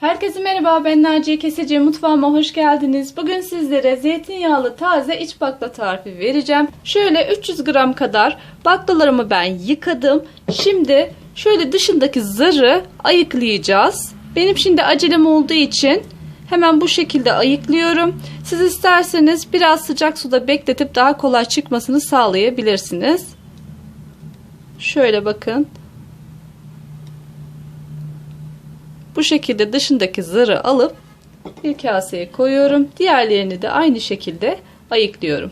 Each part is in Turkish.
Herkese merhaba ben Naciye Kesici mutfağıma hoş geldiniz. Bugün sizlere zeytinyağlı taze iç bakla tarifi vereceğim. Şöyle 300 gram kadar baklalarımı ben yıkadım. Şimdi şöyle dışındaki zarı ayıklayacağız. Benim şimdi acelem olduğu için hemen bu şekilde ayıklıyorum. Siz isterseniz biraz sıcak suda bekletip daha kolay çıkmasını sağlayabilirsiniz. Şöyle bakın. Bu şekilde dışındaki zarı alıp bir kaseye koyuyorum. Diğerlerini de aynı şekilde ayıklıyorum.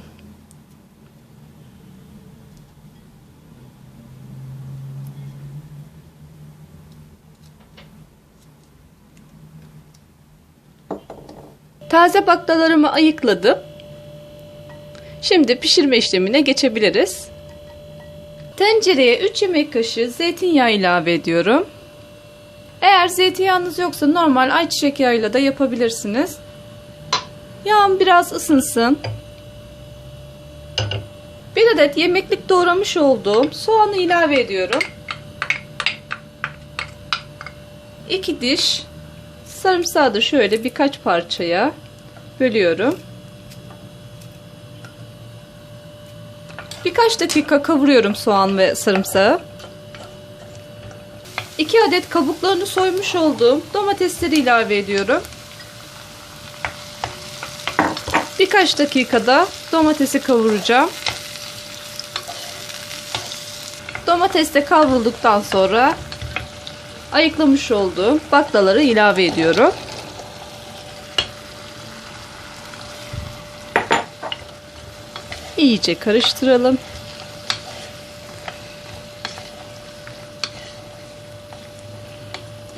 Taze baklalarımı ayıkladım. Şimdi pişirme işlemine geçebiliriz. Tencereye 3 yemek kaşığı zeytinyağı ilave ediyorum. Eğer zeytinyağınız yoksa normal ayçiçek yağıyla da yapabilirsiniz. Yağım biraz ısınsın. Bir adet yemeklik doğramış olduğum soğanı ilave ediyorum. 2 diş sarımsağı da şöyle birkaç parçaya bölüyorum. Birkaç dakika kavuruyorum soğan ve sarımsağı. 2 adet kabuklarını soymuş olduğum domatesleri ilave ediyorum. Birkaç dakikada domatesi kavuracağım. Domates de kavrulduktan sonra ayıklamış olduğum baklaları ilave ediyorum. İyice karıştıralım.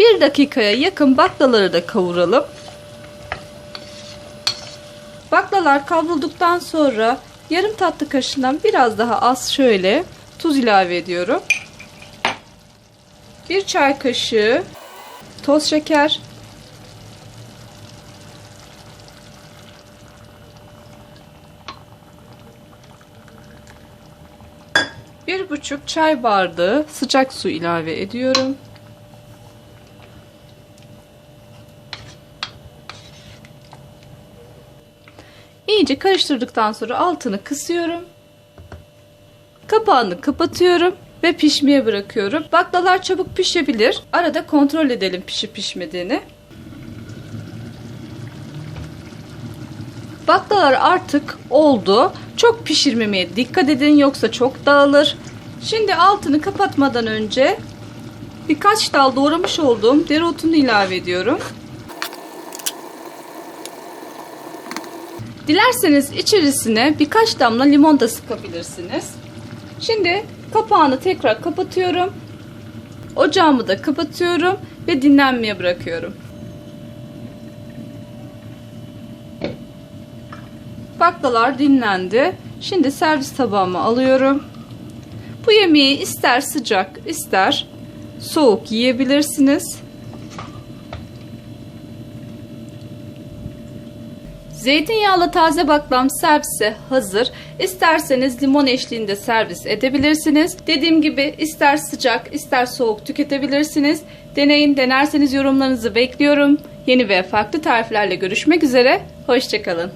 Bir dakikaya yakın baklaları da kavuralım. Baklalar kavrulduktan sonra yarım tatlı kaşığından biraz daha az şöyle tuz ilave ediyorum. Bir çay kaşığı toz şeker. Bir buçuk çay bardağı sıcak su ilave ediyorum. İyice karıştırdıktan sonra altını kısıyorum. Kapağını kapatıyorum ve pişmeye bırakıyorum. Baklalar çabuk pişebilir. Arada kontrol edelim pişip pişmediğini. Baklalar artık oldu. Çok pişirmemeye dikkat edin yoksa çok dağılır. Şimdi altını kapatmadan önce birkaç dal doğramış olduğum dereotunu ilave ediyorum. Dilerseniz içerisine birkaç damla limon da sıkabilirsiniz. Şimdi kapağını tekrar kapatıyorum. Ocağımı da kapatıyorum ve dinlenmeye bırakıyorum. Baklalar dinlendi. Şimdi servis tabağıma alıyorum. Bu yemeği ister sıcak ister soğuk yiyebilirsiniz. Zeytinyağlı taze baklam servise hazır. İsterseniz limon eşliğinde servis edebilirsiniz. Dediğim gibi ister sıcak ister soğuk tüketebilirsiniz. Deneyin denerseniz yorumlarınızı bekliyorum. Yeni ve farklı tariflerle görüşmek üzere. Hoşçakalın.